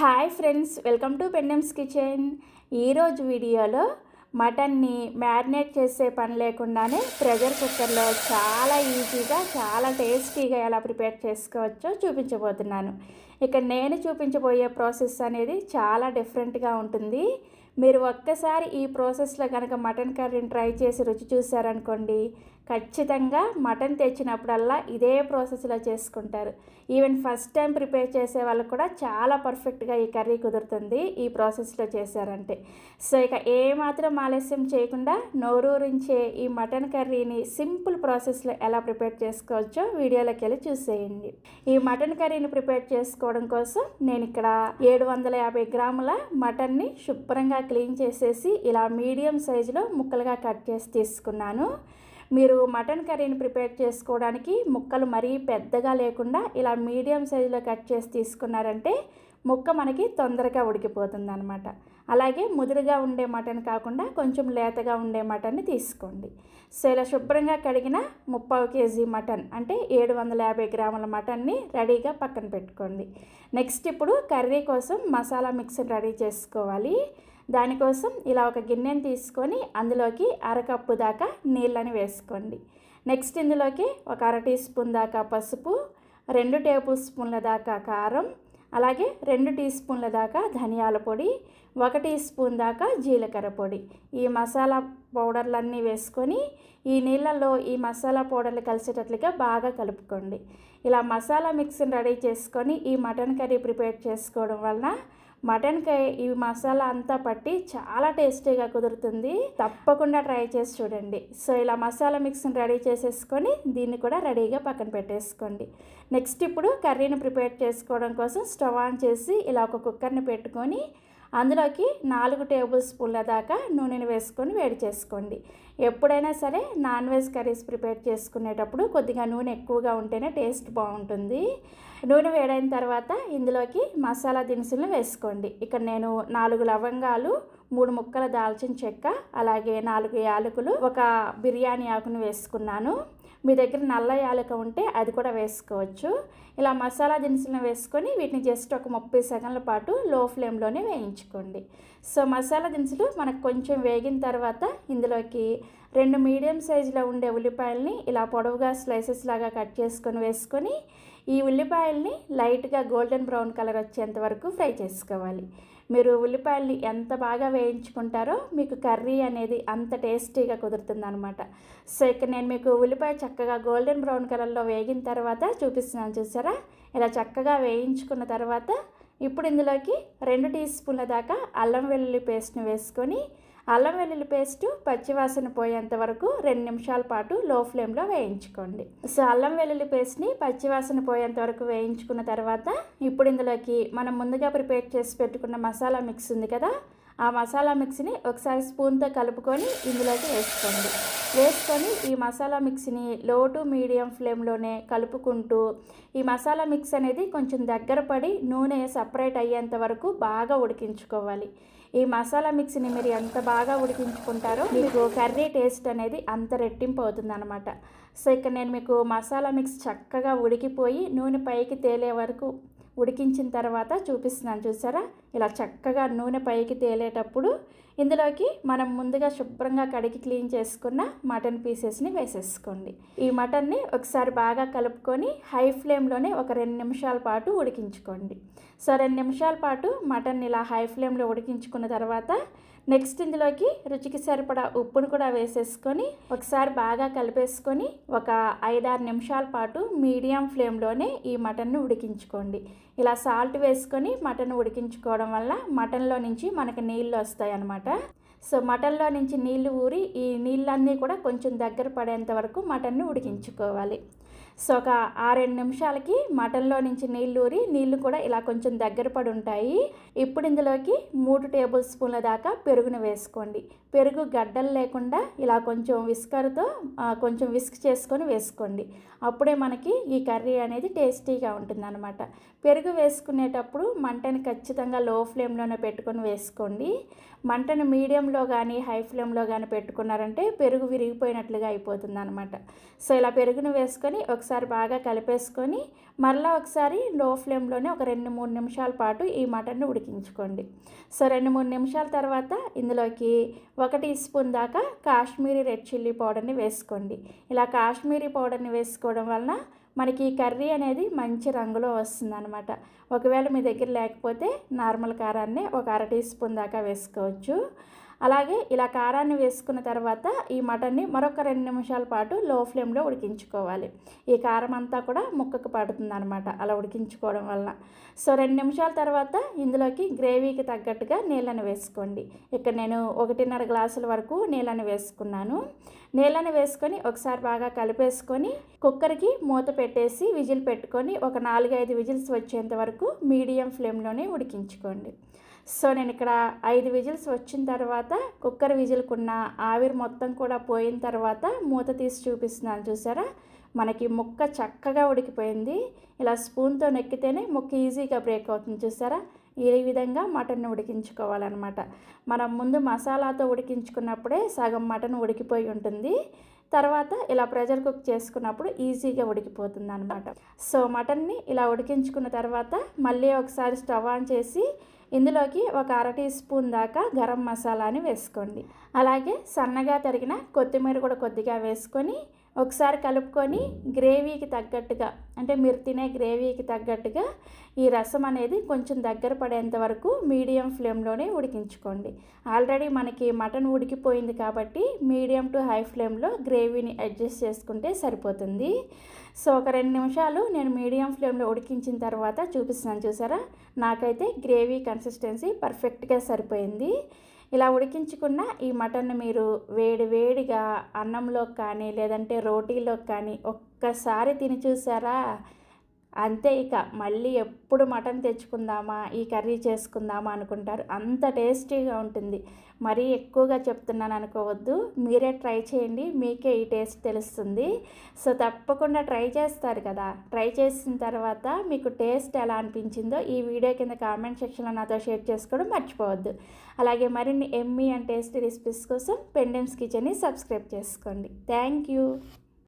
Hi friends welcome to Pendem's kitchen. ఈరోజు వీడియోలో మటన్ని marinate చేసే పని లేకుండానే ప్రెషర్ కుక్కర్లో చాలా ఈజీగా చాలా టేస్టీగా ఎలా ప్రిపేర్ చేసుకోవచ్చో చూపించబోతున్నాను. ఇక నేను చూపించబోయే ప్రాసెస్ అనేది చాలా డిఫరెంట్గా ఉంటుంది. మీరు ఒక్కసారి ఈ ప్రాసెస్లో కనుక మటన్ కర్రీని ట్రై చేసి రుచి చూసారనుకోండి ఖచ్చితంగా మటన్ తెచ్చినప్పుడల్లా ఇదే ప్రాసెస్లో చేసుకుంటారు. ఈవెన్ ఫస్ట్ టైం ప్రిపేర్ చేసే వాళ్ళకు కూడా చాలా పర్ఫెక్ట్గా ఈ కర్రీ కుదురుతుంది ఈ ప్రాసెస్లో చేశారంటే. సో ఇక ఏమాత్రం ఆలస్యం చేయకుండా నోరూరించే ఈ మటన్ కర్రీని సింపుల్ ప్రాసెస్లో ఎలా ప్రిపేర్ చేసుకోవచ్చో వీడియోలోకి వెళ్ళి చూసేయండి. ఈ మటన్ కర్రీని ప్రిపేర్ చేసుకోవడం కోసం నేను ఇక్కడ ఏడు వందల యాభై గ్రాముల మటన్ని శుభ్రంగా క్లీన్ చేసేసి ఇలా మీడియం సైజులో ముక్కలుగా కట్ చేసి తీసుకున్నాను. మీరు మటన్ కర్రీని ప్రిపేర్ చేసుకోవడానికి ముక్కలు మరీ పెద్దగా లేకుండా ఇలా మీడియం సైజులో కట్ చేసి తీసుకున్నారంటే ముక్క మనకి తొందరగా ఉడికిపోతుంది అనమాట అలాగే ముదురుగా ఉండే మటన్ కాకుండా కొంచెం లేతగా ఉండే మటన్ని తీసుకోండి. సో ఇలా శుభ్రంగా కడిగిన ముప్పావు కేజీ మటన్ అంటే ఏడు వందల యాభై గ్రాముల మటన్ని రెడీగా పక్కన పెట్టుకోండి. నెక్స్ట్ ఇప్పుడు కర్రీ కోసం మసాలా మిక్స్ని రెడీ చేసుకోవాలి. దానికోసం ఇలా ఒక గిన్నెని తీసుకొని అందులోకి అరకప్పు దాకా నీళ్ళని వేసుకోండి. నెక్స్ట్ ఇందులోకి ఒక అర టీ స్పూన్ దాకా పసుపు రెండు టేబుల్ స్పూన్ల దాకా కారం అలాగే రెండు టీ స్పూన్ల దాకా ధనియాల పొడి ఒక టీ స్పూన్ దాకా జీలకర్ర పొడి. ఈ మసాలా పౌడర్లన్నీ వేసుకొని ఈ నీళ్ళల్లో ఈ మసాలా పౌడర్లు కలిసేటట్లుగా బాగా కలుపుకోండి. ఇలా మసాలా మిక్స్ని రెడీ చేసుకొని ఈ మటన్ కర్రీ ప్రిపేర్ చేసుకోవడం వలన మటన్కి ఈ మసాలా అంతా పట్టి చాలా టేస్టీగా కుదురుతుంది. తప్పకుండా ట్రై చేసి చూడండి. సో ఇలా మసాలా మిక్స్ని రెడీ చేసేసుకొని దీన్ని కూడా రెడీగా పక్కన పెట్టేసుకోండి. నెక్స్ట్ ఇప్పుడు కర్రీని ప్రిపేర్ చేసుకోవడం కోసం స్టవ్ ఆన్ చేసి ఇలా ఒక కుక్కర్ని పెట్టుకొని అందులోకి నాలుగు టేబుల్ స్పూన్ల దాకా నూనెను వేసుకొని వేడి చేసుకోండి. ఎప్పుడైనా సరే నాన్ వెజ్ కర్రీస్ ప్రిపేర్ చేసుకునేటప్పుడు కొద్దిగా నూనె ఎక్కువగా ఉంటేనే టేస్ట్ బాగుంటుంది. నూనె వేడైన తర్వాత ఇందులోకి మసాలా దినుసులను వేసుకోండి. ఇక్కడ నేను నాలుగు లవంగాలు మూడు ముక్కల దాల్చిన చెక్క అలాగే నాలుగు యాలకులు ఒక బిర్యానీ ఆకును వేసుకున్నాను. మీ దగ్గర నల్ల యాలక ఉంటే అది కూడా వేసుకోవచ్చు. ఇలా మసాలా దినుసులను వేసుకొని వీటిని జస్ట్ ఒక ముప్పై సెకండ్ల పాటు లో ఫ్లేమ్లోనే వేయించుకోండి. సో మసాలా దినుసులు మనకు కొంచెం వేగిన తర్వాత ఇందులోకి రెండు మీడియం సైజులో ఉండే ఉల్లిపాయల్ని ఇలా పొడవుగా స్లైసెస్ లాగా కట్ చేసుకొని వేసుకొని ఈ ఉల్లిపాయల్ని లైట్గా గోల్డెన్ బ్రౌన్ కలర్ వచ్చేంత వరకు ఫ్రై చేసుకోవాలి. మీరు ఉల్లిపాయల్ని ఎంత బాగా వేయించుకుంటారో మీకు కర్రీ అనేది అంత టేస్టీగా కుదురుతుంది అనమాట సో ఇక్కడ నేను మీకు ఉల్లిపాయ చక్కగా గోల్డెన్ బ్రౌన్ కలర్లో వేగిన తర్వాత చూపిస్తున్నాను చూసారా? ఇలా చక్కగా వేయించుకున్న తర్వాత ఇప్పుడు ఇందులోకి రెండు టీ స్పూన్ల దాకా అల్లం వెల్లుల్లి పేస్ట్ని వేసుకొని అల్లం వెల్లుల్లి పేస్ట్ పచ్చివాసన పోయేంత వరకు రెండు నిమిషాల పాటు లో ఫ్లేమ్లో వేయించుకోండి. సో అల్లం వెల్లుల్లి పేస్ట్ని పచ్చివాసన పోయేంత వరకు వేయించుకున్న తర్వాత ఇప్పుడు ఇందులోకి మనం ముందుగా ప్రిపేర్ చేసి పెట్టుకున్న మసాలా మిక్స్ ఉంది కదా ఆ మసాలా మిక్స్ని ఒకసారి స్పూన్తో కలుపుకొని ఇందులోకి వేసుకోండి. వేసుకొని ఈ మసాలా మిక్స్ని లో టు మీడియం ఫ్లేమ్లోనే కలుపుకుంటూ ఈ మసాలా మిక్స్ అనేది కొంచెం దగ్గర పడి నూనె సపరేట్ అయ్యేంత వరకు బాగా ఉడికించుకోవాలి. ఈ మసాలా మిక్స్ని మీరు ఎంత బాగా ఉడికించుకుంటారో మీకు కర్రీ టేస్ట్ అనేది అంత రెట్టింపు అవుతుంది అనమాట సో ఇక్కడ నేను మీకు మసాలా మిక్స్ చక్కగా ఉడికిపోయి నూనె పైకి తేలే వరకు ఉడికించిన తర్వాత చూపిస్తున్నాను చూసారా? ఇలా చక్కగా నూనె పైకి తేలేటప్పుడు ఇందులోకి మనం ముందుగా శుభ్రంగా కడిగి క్లీన్ చేసుకున్న మటన్ పీసెస్ని వేసేసుకోండి. ఈ మటన్ని ఒకసారి బాగా కలుపుకొని హై ఫ్లేమ్లోనే ఒక రెండు నిమిషాల పాటు ఉడికించుకోండి. సో రెండు నిమిషాల పాటు మటన్ ఇలా హై ఫ్లేమ్లో ఉడికించుకున్న తర్వాత నెక్స్ట్ ఇందులోకి రుచికి సరిపడా ఉప్పును కూడా వేసేసుకొని ఒకసారి బాగా కలిపేసుకొని ఒక ఐదారు నిమిషాల పాటు మీడియం ఫ్లేమ్లోనే ఈ మటన్ను ఉడికించుకోండి. ఇలా సాల్ట్ వేసుకొని మటన్ ఉడికించుకోవడం వల్ల మటన్లో నుంచి మనకి నీళ్ళు వస్తాయి అన్నమాట సో మటన్లో నుంచి నీళ్ళు ఊరి ఈ నీళ్ళన్నీ కూడా కొంచెం దగ్గర పడేంత వరకు మటన్ను ఉడికించుకోవాలి. సో ఒక ఆరేడు నిమిషాలకి మటన్లో నుంచి నీళ్ళు ఊరి నీళ్ళు కూడా ఇలా కొంచెం దగ్గర పడి ఉంటాయి. ఇప్పుడు ఇందులోకి మూడు టేబుల్ స్పూన్ల దాకా పెరుగును వేసుకోండి. పెరుగు గడ్డలు లేకుండా ఇలా కొంచెం విస్కర్తో కొంచెం విస్క్ చేసుకొని వేసుకోండి. అప్పుడే మనకి ఈ కర్రీ అనేది టేస్టీగా ఉంటుందన్నమాట. పెరుగు వేసుకునేటప్పుడు మంటని ఖచ్చితంగా లో ఫ్లేమ్లోనే పెట్టుకొని వేసుకోండి. మంటను మీడియంలో కానీ హై ఫ్లేమ్లో కానీ పెట్టుకున్నారంటే పెరుగు విరిగిపోయినట్లుగా అయిపోతుంది అనమాట సో ఇలా పెరుగును వేసుకొని ఒకసారి బాగా కలిపేసుకొని మరలా ఒకసారి లో ఫ్లేమ్లోనే ఒక రెండు మూడు నిమిషాల పాటు ఈ మటన్ని ఉడికించుకోండి. సో రెండు మూడు నిమిషాల తర్వాత ఇందులోకి ఒక టీ స్పూన్ దాకా కాశ్మీరీ రెడ్ చిల్లీ పౌడర్ని వేసుకోండి. ఇలా కాశ్మీరీ పౌడర్ని వేసుకోవడం వలన మనకి ఈ కర్రీ అనేది మంచి రంగులో వస్తుందన్నమాట. ఒకవేళ మీ దగ్గర లేకపోతే నార్మల్ కారాన్ని ఒక అర టీ స్పూన్ దాకా వేసుకోవచ్చు. అలాగే ఇలా కారాన్ని వేసుకున్న తర్వాత ఈ మటన్ని మరొక రెండు నిమిషాల పాటు లో ఫ్లేమ్లో ఉడికించుకోవాలి. ఈ కారం అంతా కూడా ముక్కకు పడుతుంది అనమాట అలా ఉడికించుకోవడం వల్ల. సో రెండు నిమిషాల తర్వాత ఇందులోకి గ్రేవీకి తగ్గట్టుగా నీళ్ళని వేసుకోండి. ఇక్కడ నేను ఒకటిన్నర గ్లాసుల వరకు నీళ్ళని వేసుకున్నాను. నీళ్ళని వేసుకొని ఒకసారి బాగా కలిపేసుకొని కుక్కర్కి మూత పెట్టేసి విజిల్ పెట్టుకొని ఒక నాలుగైదు విజిల్స్ వచ్చేంత వరకు మీడియం ఫ్లేమ్లోనే ఉడికించుకోండి. సో నేను ఇక్కడ ఐదు విజిల్స్ వచ్చిన తర్వాత కుక్కర్ విజిల్కున్న ఆవిరి మొత్తం కూడా పోయిన తర్వాత మూత తీసి చూపిస్తున్నాను చూసారా? మనకి ముక్క చక్కగా ఉడికిపోయింది. ఇలా స్పూన్తో నెక్కితేనే ముక్క ఈజీగా బ్రేక్ అవుతుంది చూసారా? ఈ విధంగా మటన్ ఉడికించుకోవాలన్నమాట. మనం ముందు మసాలాతో ఉడికించుకున్నప్పుడే సగం మటన్ ఉడికిపోయి ఉంటుంది. తర్వాత ఇలా ప్రెషర్ కుక్ చేసుకున్నప్పుడు ఈజీగా ఉడికిపోతుంది అనమాట సో మటన్ని ఇలా ఉడికించుకున్న తర్వాత మళ్ళీ ఒకసారి స్టవ్ ఆన్ చేసి ఇందులోకి ఒక అర టీ స్పూన్ దాకా గరం మసాలాని వేసుకోండి. అలాగే సన్నగా తరిగిన కొత్తిమీర కూడా కొద్దిగా వేసుకొని ఒకసారి కలుపుకొని గ్రేవీకి తగ్గట్టుగా అంటే మీరు తినే గ్రేవీకి తగ్గట్టుగా ఈ రసం అనేది కొంచెం దగ్గర పడేంత వరకు మీడియం ఫ్లేమ్లోనే ఉడికించుకోండి. ఆల్రెడీ మనకి మటన్ ఉడికిపోయింది కాబట్టి మీడియం టు హై ఫ్లేమ్లో గ్రేవీని అడ్జస్ట్ చేసుకుంటే సరిపోతుంది. సో ఒక రెండు నిమిషాలు నేను మీడియం ఫ్లేమ్లో ఉడికించిన తర్వాత చూపిస్తున్నాను చూసారా? నాకైతే గ్రేవీ కన్సిస్టెన్సీ పర్ఫెక్ట్గా సరిపోయింది. ఇలా ఉడికించుకున్న ఈ మటన్ మీరు వేడి వేడిగా అన్నంలో కానీ లేదంటే రోటీలో కానీ ఒక్కసారి తిని చూసారా? అంతే ఇక మళ్ళీ ఎప్పుడు మటన్ తెచ్చుకుందామా ఈ కర్రీ చేసుకుందామా అనుకుంటారు. అంత టేస్టీగా ఉంటుంది. మరీ ఎక్కువగా చెప్తున్నాను అనుకోవద్దు. మీరే ట్రై చేయండి. మీకే ఈ టేస్ట్ తెలుస్తుంది. సో తప్పకుండా ట్రై చేస్తారు కదా. ట్రై చేసిన తర్వాత మీకు టేస్ట్ ఎలా అనిపించిందో ఈ వీడియో కింద కామెంట్ సెక్షన్లో నాతో షేర్ చేసుకోవడం మర్చిపోవద్దు. అలాగే మరిన్ని ఎమ్మీ అండ్ టేస్టీ రెసిపీస్ కోసం పెండెమ్స్ కిచెన్ని సబ్స్క్రైబ్ చేసుకోండి. Thank you.